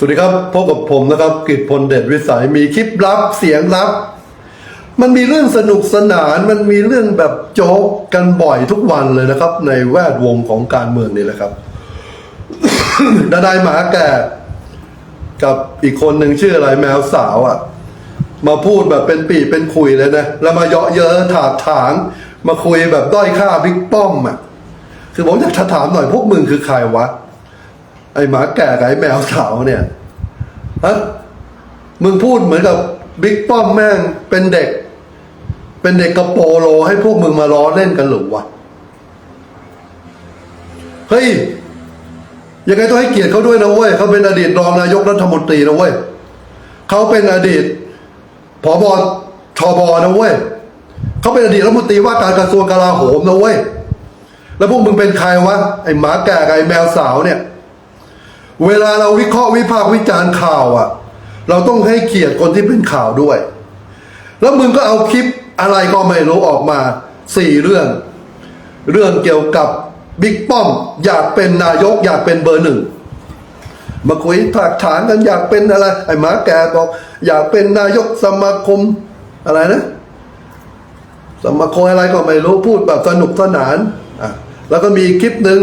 สวัสดีครับพบกับผมนะครับกิตพลเดชวิสัยมีคลิปลับเสียงลับ มันมีเรื่องสนุกสนานมันมีเรื่องแบบโจ๊กกันบ่อยทุกวันเลยนะครับ ในแวดวงของการเมืองนี่แหละครับดานายหมาแก่กับอีกคนหนึ่งชื่ออะไรแมวสาวอะ่ะ มาพูดแบบเป็นปีเป็นคุยเลยนะ แล้วมาเยาะเย้อถากถาง มาคุยแบบด้อยค่าบิ๊กป้อมอะ่ะ คือผมอยากจะถามหน่อยพวกมึงคือใครวะ ไอหมาแก่กับไอแมวสาวเนี่ยฮะมึงพูดเหมือนกับบิ๊กป้อมแม่งเป็นเด็ก เป็นเด็กกระโปโลให้พวกมึงมาล้อเล่นกันหรือวะเฮ้ยยังไงต้องให้เกียรติเขาด้วยนะเว้ยเขาเป็นอดีตรองนายกรัฐมนตรีนะเว้ยเขาเป็นอดีตผบทบนะเว้ยเขาเป็นอดีตรัฐมนตรีว่าการกระทรวงกลาโหมนะเว้ยแล้วพวกมึงเป็นใครวะไอ้หมาแก่กับไอ้แมวสาวเนี่ย เวลาเราวิเคราะห์วิพากษ์วิจารณ์ข่าวอะ่ะ เราต้องให้เกียรติคนที่เป็นข่าวด้วย แล้วมึงก็เอาคลิปอะไรก็ไม่รู้ออกมาสี่เรื่อง เรื่องเกี่ยวกับบิ๊กป้อม อยากเป็นนายกอยากเป็นเบอร์หนึ่งมาคุยถากถางกันอยากเป็นอะไร ไอ้หมาแก่บอกอยากเป็นนายกสมาคมอะไรนะ สมาคมอะไรก็ไม่รู้พูดแบบสนุกสนานอะแล้วก็มีคลิปหนึ่ง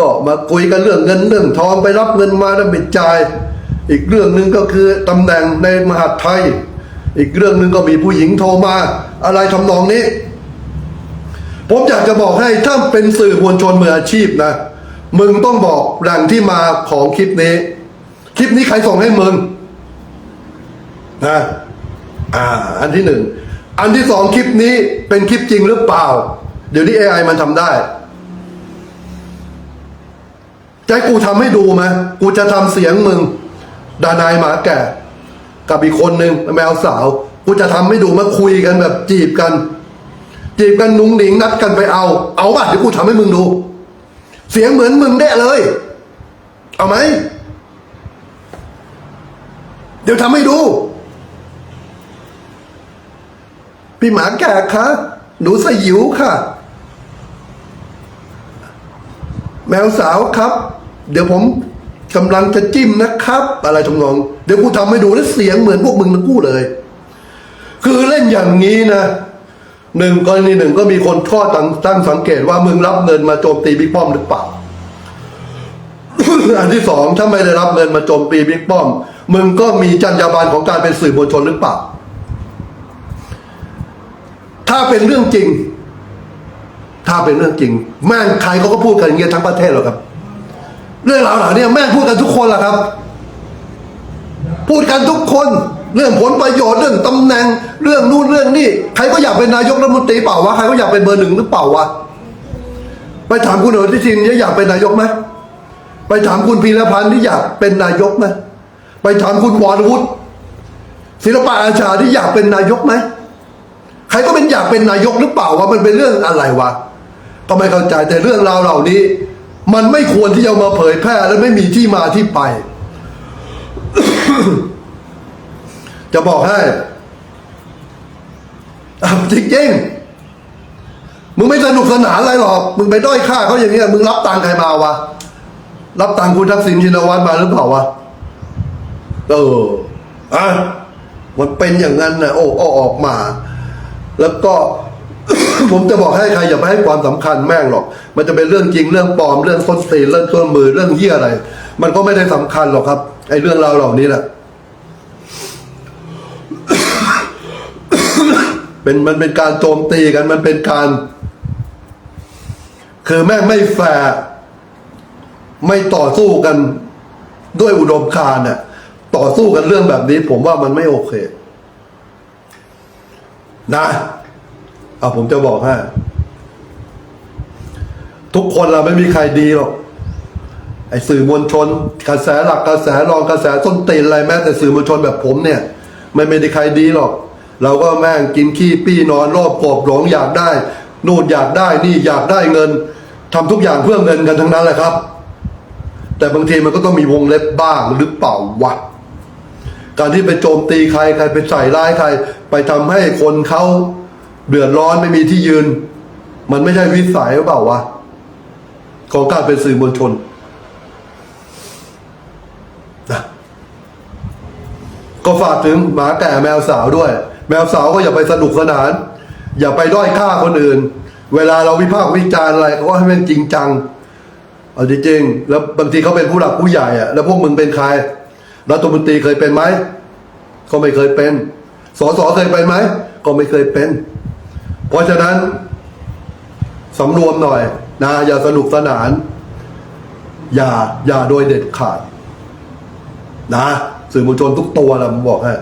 ก็มาคุยกันเรื่องเงินเรื่องทองไปรับเงินมาแล้วไม่จ่าย อีกเรื่องหนึ่งก็คือตำแหน่งในมหาดไทย อีกเรื่องหนึ่งก็มีผู้หญิงโทรมาอะไรทำนองนี้ ผมอยากจะบอกให้ถ้าเป็นสื่อมวลชนมืออาชีพนะ มึงต้องบอกแหล่งที่มาของคลิปนี้ คลิปนี้ใครส่งให้มึงนะอ่า อันที่หนึ่ง อันที่สองคลิปนี้เป็นคลิปจริงหรือเปล่า เดี๋ยวนี้ AI มันทำได้ จะให้กูทำให้ดูไหมกูจะทำเสียงมึง ดานายหมาแก่กับอีกคนนึงแมวสาว กูจะทำให้ดูมาคุยกันแบบจีบกัน จีบกันนุ้งหนิงนัดกันไปเอา เอาป่ะเดี๋ยวกูทำให้มึงดู เสียงเหมือนมึงแน่เลย เอาไหม เดี๋ยวทำให้ดู พี่หมาแก่คะหนูสยิวค่ะ แมวสาวครับ เดี๋ยวผมกำลังจะจิ้มนะครับ อะไรทำนอง เดี๋ยวกูทำให้ดูแล้วเสียงเหมือนพวกมึงทั้งคู่เลย คือเล่นอย่างนี้นะหนึ่งกรณีหนึ่งก็มีคนข้อตั้งตั้งสังเกตว่ามึงรับเงินมาโจมตีบิ๊กป้อมหรือเปล่าอันที่สองถ้าไม่ได้รับเงินมาโจมตีบิ๊กป้อม มึงก็มีจรรยาบรรณของการเป็นสื่อมวลชนหรือเปล่า ถ้าเป็นเรื่องจริง ถ้าเป็นเรื่องจริง แม่งใครเขาก็พูดกันอย่างเงี้ยทั้งประเทศหรอกครับ เรื่องราวเหล่านี้แม่พูดกันทุกคนแหละครับ พูดกันทุกคน เรื่องผลประโยชน์เรื่องตำแหน่ง เรื่องนู่นเรื่องนี่ใครก็อยากเป็นนายกรัฐมนตรีเปล่าวะใครก็อยากเป็นเบอร์หนึ่งหรือเปล่าวะไปถามคุณอนุทินเนี่อยากเป็นนายกไหมไปถามคุณพีรพันธ์ที่อยากเป็นนายกไหมไปถามคุณวรวุฒิศิลปะอาชาที่อยากเป็นนายกไหมใครก็เป็นอยากเป็นนายกหรือเปล่าวะมันเป็นเรื่องอะไรวะก็ไม่เข้าใจแต่เรื่องราวเหล่านี้ มันไม่ควรที่จะมาเผยแพร่และไม่มีที่มาที่ไป จะบอกให้อ้าวจริงมึงไม่สนุกสนานอะไรหรอก มึงไปด้อยค่าเขาอย่างเงี้ยมึงรับตังค์ใครมาวะ รับตังค์คุณทักษิณชินวัตรมาหรือเปล่าวะ เอออะมันเป็นอย่างนั้นนะโอ้ออกมา แล้วก็ ผมจะบอกให้ใครอย่าไปให้ความสำคัญแม่งหรอก มันจะเป็นเรื่องจริงเรื่องปลอมเรื่องส้นตีเรื่องตัวมือเรื่องเหี้ยอะไร มันก็ไม่ได้สำคัญหรอกครับไอ้เรื่องราวเหล่านี้แหละเป็นมันเป็นการโจมตีกันมันเป็นการ คือแม่งไม่แฟร์ไม่ต่อสู้กันด้วยอุดมการณ์น่ะ ต่อสู้กันเรื่องแบบนี้ ผมว่ามันไม่โอเค นะ เอาผมจะบอกให้ทุกคนเราไม่มีใครดีหรอกไอ้สื่อมวลชน กระแสหลักกระแสรองกระแสต้นตีนอะไรแม้แต่สื่อมวลชนแบบผมเนี่ยไม่ไม่ได้ใครดีหรอก เราก็แม่งกินขี้ปี้นอนรอบกอบหลงอยากได้ นู่นอยากได้นี่อยากได้เงินทำทุกอย่างเพื่อเงินกันทั้งนั้นแหละครับ แต่บางทีมันก็ต้องมีวงเล็บบ้างหรือเปล่าวะการที่ไปโจมตีใครใครไปใส่ร้ายใคร ไปทำให้คนเขา เดือดร้อนไม่มีที่ยืน มันไม่ใช่วิสัยหรือเปล่าวะของการเป็นสื่อมวลชนนะก็ฝากถึงหมาแก่แมวสาวด้วย แมวสาวก็อย่าไปสนุกสนาน อย่าไปด้อยค่าคนอื่น เวลาเราวิพากษ์วิจารณ์อะไรก็ให้มันจริงจังเอาจริงๆแล้วบางทีเขาเป็นผู้หลักผู้ใหญ่อะแล้วพวกมึงเป็นใครรัฐมนตรีเคยเป็นไหมก็ไม่เคยเป็นสสเคยเป็นไหมก็ไม่เคยเป็น เพราะฉะนั้นสำรวมหน่อยนะอย่าสนุกสนาน อย่าอย่าโดยเด็ดขาด นะสื่อมวลชนทุกตัวนะผมบอกให้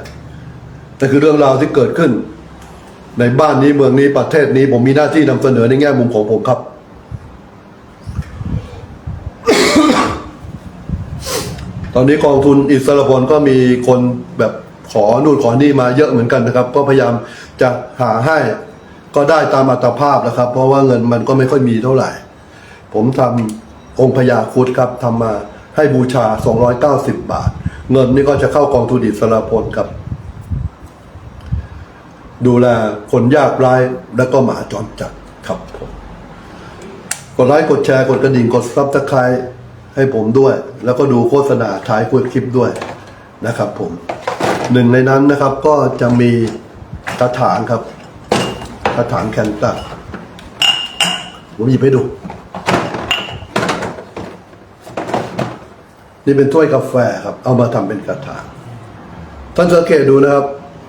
แต่คือเรื่องราวที่เกิดขึ้น ในบ้านนี้เมืองนี้ประเทศนี้ ผมมีหน้าที่นำเสนอในแง่มุมของผมครับตอนนี้กองทุนอิสระพลก็มีคนแบบขอนู่นขอนี่มาเยอะเหมือนกันนะครับ ก็พยายามจะหาให้ ก็ได้ตามอัตภาพนะครับ เพราะว่าเงินมันก็ไม่ค่อยมีเท่าไหร่ ผมทำองค์พญาครุดครับทำมาให้บูชา 290 บาท เงินนี่ก็จะเข้ากองทุนอิสระพลครับ ดูแลคนยากไร้และก็หมาจรจัดครับผมกดไลค์กดแชร์กดกระดิ่งกดซับสไครต์ให้ผมด้วย แล้วก็ดูโฆษณาท้ายคลิปด้วยนะครับผม หนึ่งในนั้นนะครับก็จะมีกระถางครับ กระถางแคนตัสผมหยิบให้ดู นี่เป็นถ้วยกาแฟครับ เอามาทำเป็นกระถาง ท่านสังเกตดูนะครับ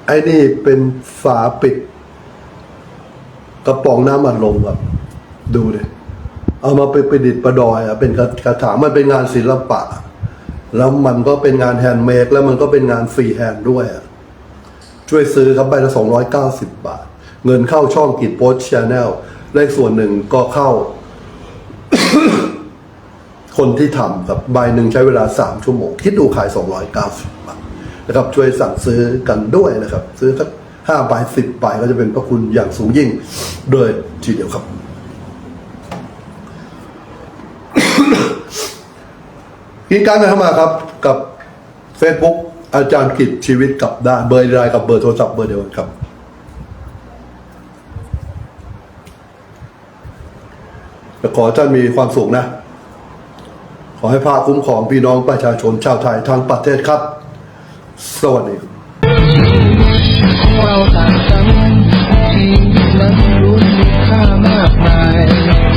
ไอ้นี่เป็นฝาปิด กระป๋องน้ำอัดลมครับ ดูดิเอามาไปประดิษฐ์ประดอยอะเป็นกระกระถางมันเป็นงานศิลปะ แล้วมันก็เป็นงานแฮนด์เมดแล้วมันก็เป็นงานฟรีแฮนด์ด้วยอะช่วยซื้อครับใบละสองร้อยเก้าสิบบาท เงินเข้าช่องกิจโพสชาแนลเลขส่วนหนึ่งก็เข้า คนที่ทำครับใบหนึ่งใช้เวลาสามชั่วโมง คิดดูขายสองร้อยเก้าสิบบาทนะครับ ช่วยสั่งซื้อกันด้วยนะครับ ซื้อสักห้าใบสิบใบก็จะเป็นพระคุณอย่างสูงยิ่งโดยทีเดียวครับ กินการกันเข้ามาครับกับ Facebook อาจารย์กิจชีวิตกับด้านเบอร์ไลน์กับเบอร์โทรศัพท์เบอร์เดียวกันครับ ขอให้ท่านมีความสุขนะ ขอให้พระคุ้มครองพี่น้องประชาชนชาวไทยทั้งประเทศครับ สวัสดีเราต่างกันที่มันรู้ค่ามากมาย